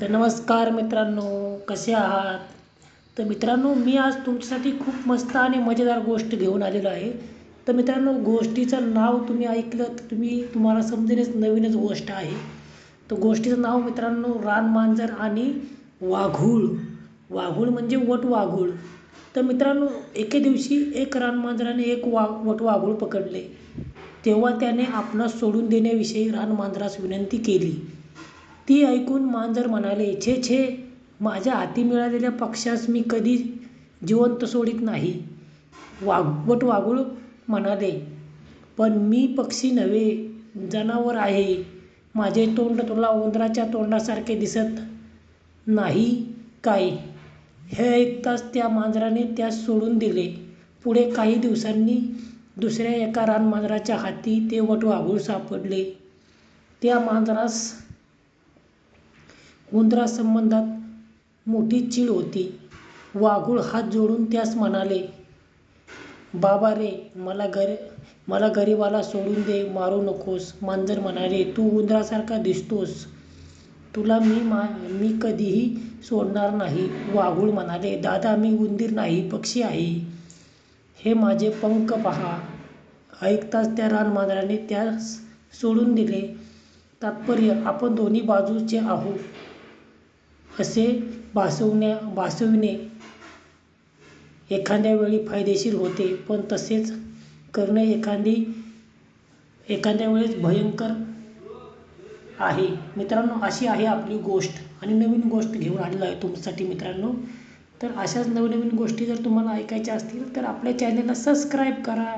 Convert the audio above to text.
तर नमस्कार मित्रांनो कसे आहात? तर मित्रांनो मी आज तुमच्यासाठी खूप मस्त आणि मजेदार गोष्ट घेऊन आलेलो आहे. तर मित्रांनो गोष्टीचं नाव तुम्ही ऐकलं तर तुम्ही तुम्हाला समजेलच नवीनच गोष्ट आहे. तर गोष्टीचं नाव मित्रांनो रानमांजर आणि वाघूळ. वाघूळ म्हणजे वट वाघूळ. तर मित्रांनो एके दिवशी एक रानमांजराने एक वा वट वाघूळ पकडले. तेव्हा त्याने आपणास सोडून देण्याविषयी रानमांजरास विनंती केली. ती ऐकून मांजर म्हणाले छे छे माझ्या हाती मिळालेल्या पक्ष्यास मी कधी जिवंत सोडित नाही. वाघ वटवाघूळ म्हणाले पण मी पक्षी नव्हे जनावर आहे. माझे तोंड तुला उंदराच्या तोंडासारखे दिसत नाही काय? हे ऐकताच त्या मांजराने त्यास सोडून दिले. पुढे काही दिवसांनी दुसऱ्या एका रानमांजराच्या हाती ते वटवाघूळ सापडले. त्या मांजरास उंदरासंबंधात मोठी चीड होती. वाघूळ हात जोडून त्यास म्हणाले बाबा रे मला गर मला गरिबाला सोडून दे मारू नकोस. मांजर म्हणाले तू उंदरासारखा दिसतोस. तुला मी मा मी कधीही सोडणार नाही. वाघूळ म्हणाले दादा मी उंदीर नाही पक्षी आहे. हे माझे पंख पहा. ऐकताच त्या रानमांजराने त्यास सोडून दिले. तात्पर्य आपण दोन्ही बाजूचे आहोत. असे भासवण्या भासविणे? एखाद्या वेळी फायदेशीर होते पण तसेच करणे एखादी एखाद्या वेळेस भयंकर आहे. मित्रांनो अशी आहे आपली गोष्ट. आणि नवीन गोष्ट घेऊन आलेलो आहे तुमच्यासाठी मित्रांनो. तर अशाच नवनवीन गोष्टी जर तुम्हाला ऐकायच्या असतील तर आपल्या चॅनलला सबस्क्राईब करा.